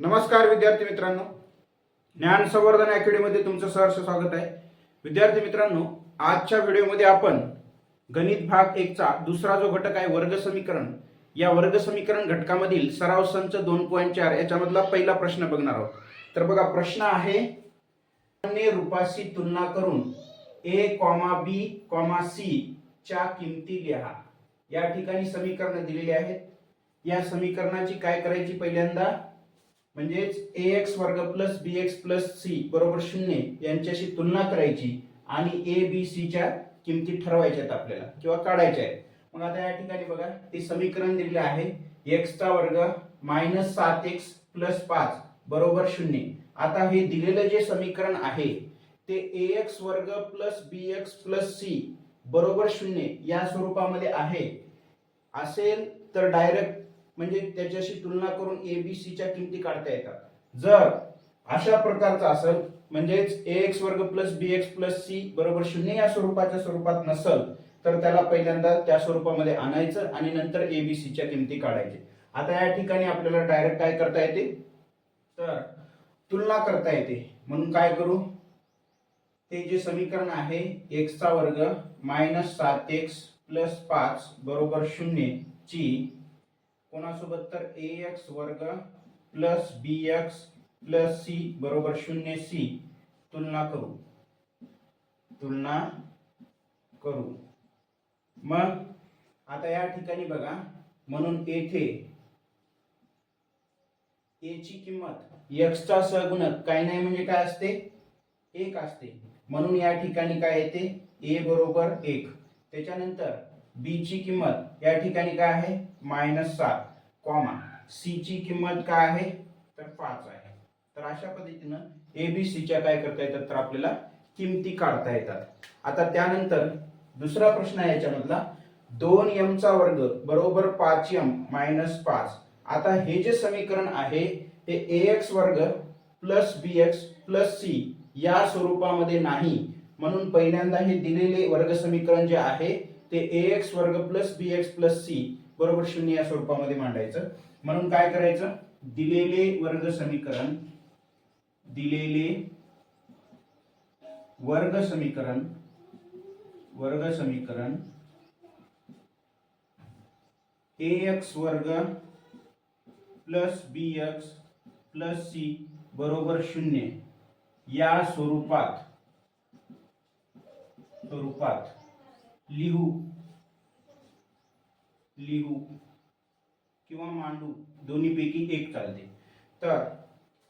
नमस्कार विद्यार्थी मित्रांनो. ज्ञान संवर्धन अकॅडमीमध्ये तुमचं सहर्ष स्वागत आहे. विद्यार्थी मित्रांनो आजच्या व्हिडिओमध्ये आपण गणित भाग एकचा दुसरा जो घटक आहे वर्ग समीकरण. या वर्ग समीकरण घटकामधील सराव संच दोन पॉईंट चार याच्यामधला पहिला प्रश्न बघणार आहोत. तर बघा प्रश्न आहे रूपाशी तुलना करून A comma B comma C च्या किमती लिहा. या ठिकाणी समीकरण दिलेली आहेत. या समीकरणाची काय करायची पहिल्यांदा? म्हणजेच ए एक्स वर्ग plus B X plus C बरोबर शून्य यांच्याशी तुलना करायची आणि ए बी सीच्या किमती ठरवायच्या आहेत आपल्याला किंवा काढायच्या आहेत. मग आता या ठिकाणी बघा ते समीकरण दिलेलं आहे. एक्सचा वर्ग मायनस सात एक्स प्लस पाच बरोबर शून्य. आता हे दिलेलं जे समीकरण आहे ते ए एक्स वर्ग plus B X plus C बरोबर शून्य या स्वरूपामध्ये आहे. असेल तर डायरेक्ट म्हणजे त्याच्याशी तुलना करून ए बी सीच्या किमती काढता येतात. जर अशा प्रकारचं असेल म्हणजेच ए एक्स वर्ग plus B X plus C बरोबर शून्य या स्वरूपाच्या स्वरूपात नसल तर त्याला पहिल्यांदा त्या स्वरूपामध्ये आणायचं आणि नंतर ए बी सीच्या किमती काढायचे. आता या ठिकाणी आपल्याला डायरेक्ट काय करता येते? तर तुलना करता येते. म्हणून काय करू? ते जे समीकरण आहे एक्सचा वर्ग मायनस सात एक्स प्लस पाच बरोबर शून्य ची कोणासोबत तर ए एक्स वर्ग plus B X plus C बरोबर शून्य सी तुलना करू. तुलना करू. मग आता या ठिकाणी बघा म्हणून येथे ए ची किंमत एक्सचा सहगुणक काय नाही म्हणजे काय असते? एक असते. म्हणून या ठिकाणी काय येते? ए बरोबर एक. त्याच्यानंतर बी ची किंमत या ठिकाणी काय आहे? मायनस सात कॉमा सी ची किंमत काय आहे? तर पाच आहे. तर अशा पद्धतीनं ए बी सीच्या काय करता येतात? तर आपल्याला किमती काढता येतात. आता त्यानंतर दुसरा प्रश्न आहे याच्यामधला. दोन एम चा वर्ग बरोबर पाच एम मायनस पाच. आता हे जे समीकरण आहे ते ए एक्स वर्ग plus B X plus C या स्वरूपामध्ये नाही. म्हणून पहिल्यांदा हे दिलेले वर्ग समीकरण जे आहे ते ए एक्स वर्ग plus B X plus C बरोबर शून्य या स्वरूपामध्ये मांडायचं. म्हणून काय करायचं? दिलेले वर्ग समीकरण दिलेले वर्ग समीकरण वर्ग समीकरण ए एक्स वर्ग plus B X plus C बरोबर शून्य या स्वरूपात स्वरूपात लिहू. लिहू किंवा मांडू दोन्हीपैकी एक चालते. तर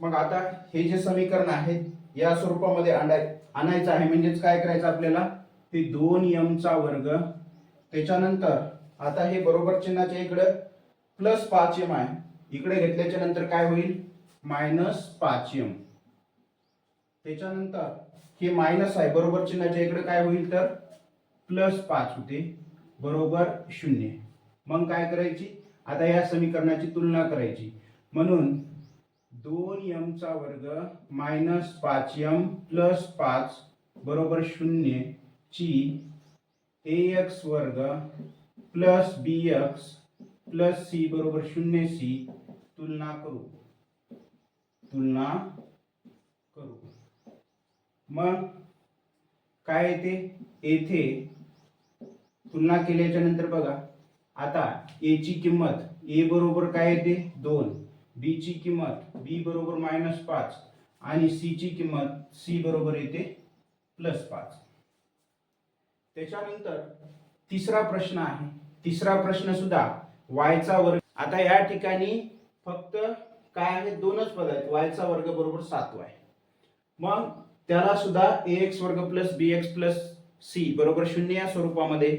मग आता हे जे समीकरण आहे या स्वरूपामध्ये आणाय आणायचं आहे. म्हणजेच काय करायचं आपल्याला? ते दोन यमचा वर्ग. त्याच्यानंतर आता हे बरोबर चिन्हाच्या इकडे प्लस पाच एम आहे. इकडे घेतल्याच्या नंतर काय होईल? मायनस पाच एम त्याच्यानंतर हे मायनस आहे. बरोबर चिन्हाच्या इकडे काय होईल तर? प्लस पाच होते. बरोबर शून्य. मग काय करायची? आता या समीकरणाची तुलना करायची. म्हणून दोन यमचा वर्ग मायनस पाच यम प्लस पाच बरोबर शून्य ची ए एक्स वर्ग plus B X plus C बरोबर शून्य सी तुलना करू. तुलना करू. मग काय येते? येथे तुलना केल्याच्यानंतर बघा. आता ए ची किंमत ए बरोबर काय येते? दोन. बी ची किंमत बी बरोबर मायनस पाच. आणि सी ची किंमत सी बरोबर येते प्लस पाच. त्याच्यानंतर तिसरा प्रश्न आहे. तिसरा प्रश्न सुद्धा वायचा वर्ग. आता या ठिकाणी फक्त काय आहे? दोनच पद आहेत. वायचा वर्ग बरोबर सातवा आहे मग त्याला सुद्धा ए एक्स वर्ग plus B X plus C बरोबर शून्य या स्वरूपामध्ये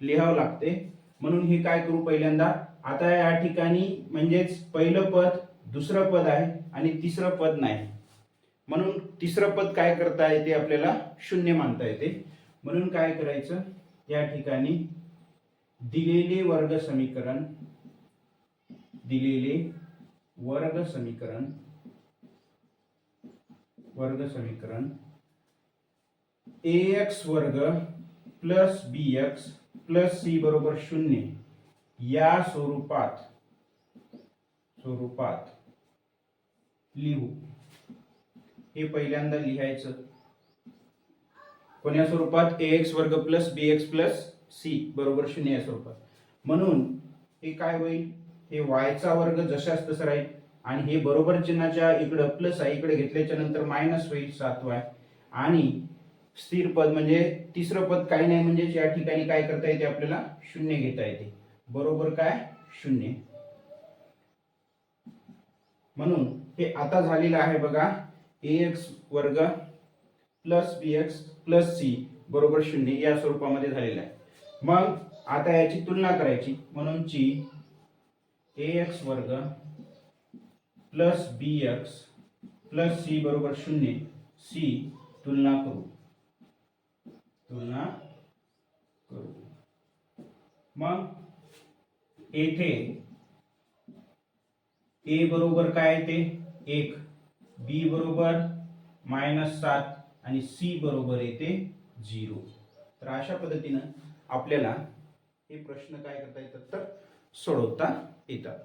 लिहावं लागते. म्हणून हे काय करू पहिल्यांदा? आता या ठिकाणी म्हणजेच पहिलं पद दुसरं पद आहे आणि तिसरं पद नाही. म्हणून तिसरं पद काय करता येते आपल्याला? शून्य मानता येते. म्हणून काय करायचं? या ठिकाणी दिलेले वर्ग समीकरण दिलेले वर्ग समीकरण वर्ग समीकरण ए एक्स वर्ग plus B X plus C बरोबर शून्य. या स्वरूपात स्वरूपात लिहू. हे पहिल्यांदा लिहायचं. कोण्या स्वरूपात? ए एक्स वर्ग plus B X plus C बरोबर शून्य या स्वरूपात. म्हणून हे काय होईल? हे वायचा वर्ग जशाच तसं राहील आणि हे बरोबर चिन्हाच्या इकडं प्लस आहे इकडे घेतल्याच्या नंतर मायनस होईल सात वाय आणि स्थिर पद म्हणजे तिसरं पद काही नाही म्हणजे या ठिकाणी काय करता येते आपल्याला? शून्य घेता येते. बरोबर काय? शून्य. म्हणून हे आता झालेलं आहे बघा. ए एक्स वर्ग plus B X plus C बरोबर शून्य या स्वरूपामध्ये झालेलं आहे. मग आता याची तुलना करायची. म्हणून ची ए एक्स वर्ग plus B X plus C बरोबर शून्य. सी तुलना करू. तुलना करू. मग येथे ए बरोबर काय येते? एक. बी बरोबर मायनस सात आणि सी बरोबर येते झिरो. तर अशा पद्धतीनं आपल्याला हे प्रश्न काय करता येतात तर सोडवता येतात.